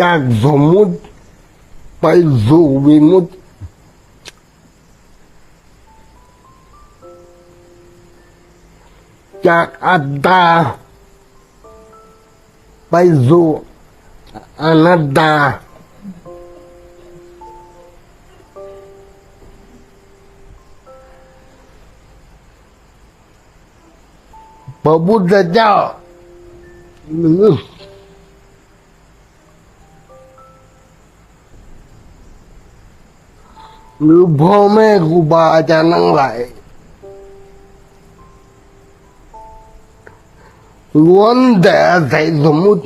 จากสมมุติไปสู่วิมุตติจากอัตตา ไปสู่อนัตตาพระพุทธเจ้าหรือ หรือพ่อแม่ครูบาอาจารย์ทั้งหลายล้วนแต่อาศัยสมมุติ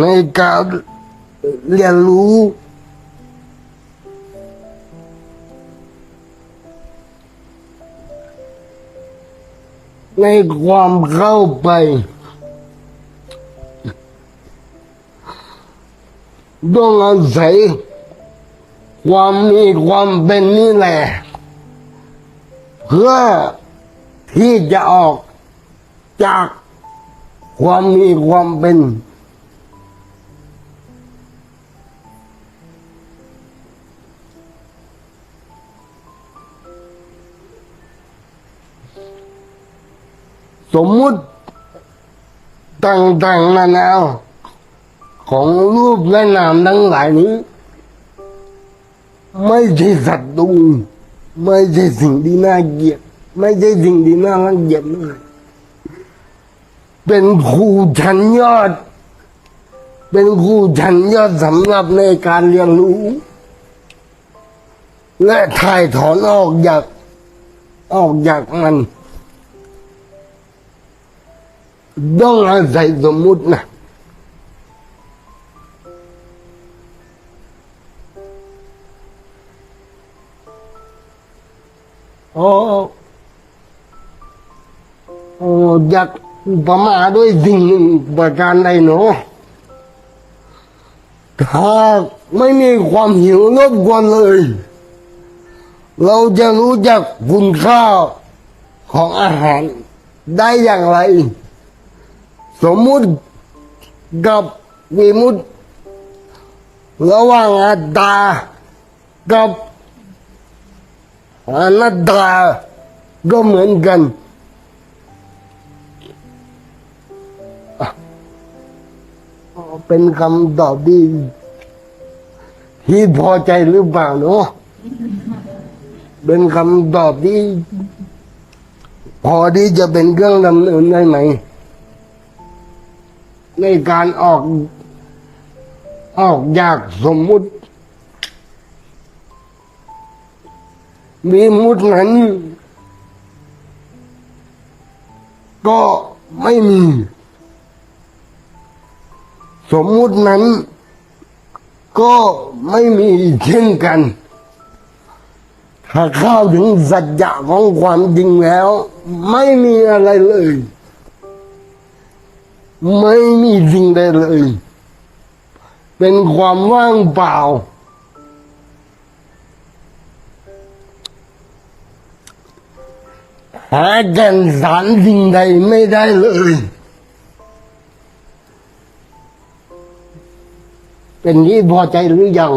ในการเรียนรู้ ในความเข้าไป ต้องอาศัย ความมีความเป็นนี่แหละ เพื่อที่จะออกจากความมีความเป็น สมมุติต่างๆนานาของรูปและนามทั้งหลายนี้ ไม่ใช่สัตว์ตูไม่ใช่สิ่งที่น่าเกลียด ไม่ใช่สิ่งที่น่ารังเกียจเลย เป็นครูชั้นยอด เป็นครูชั้นยอดสำหรับในการเรียนรู้ และถ่ายถอนออกจากออกจากมัน ต้องอาศัยสมมุตินะ โอ้โอ้อยากอุปมาด้วยสิ่งประการใดเนาะถ้าไม่มีความหิวรบกวนเลย เราจะรู้จักคุณค่าของอาหารได้อย่างไร สมมุติกับวิมุตระหว่างอัตตากับ อนัตตาก็เหมือนกัน เป็นคำตอบที่ที่พอใจหรือเปล่าเนาะเป็นคำตอบที่ พอที่จะเป็นเครื่องดำเนินได้ไหม ในการออก ออกจากสมมุติ มีมุตินั้น ก็ไม่มี สมมุตินั้น ก็ไม่มีเช่นกัน ถ้าเข้าถึงสัจจะของความจริงแล้ว ไม่มีอะไรเลย ไม่มีสิ่งใดเลย เป็นความว่างเปล่า หาแก่นสารสิ่งใดไม่ได้เลย เป็นที่พอใจหรือยัง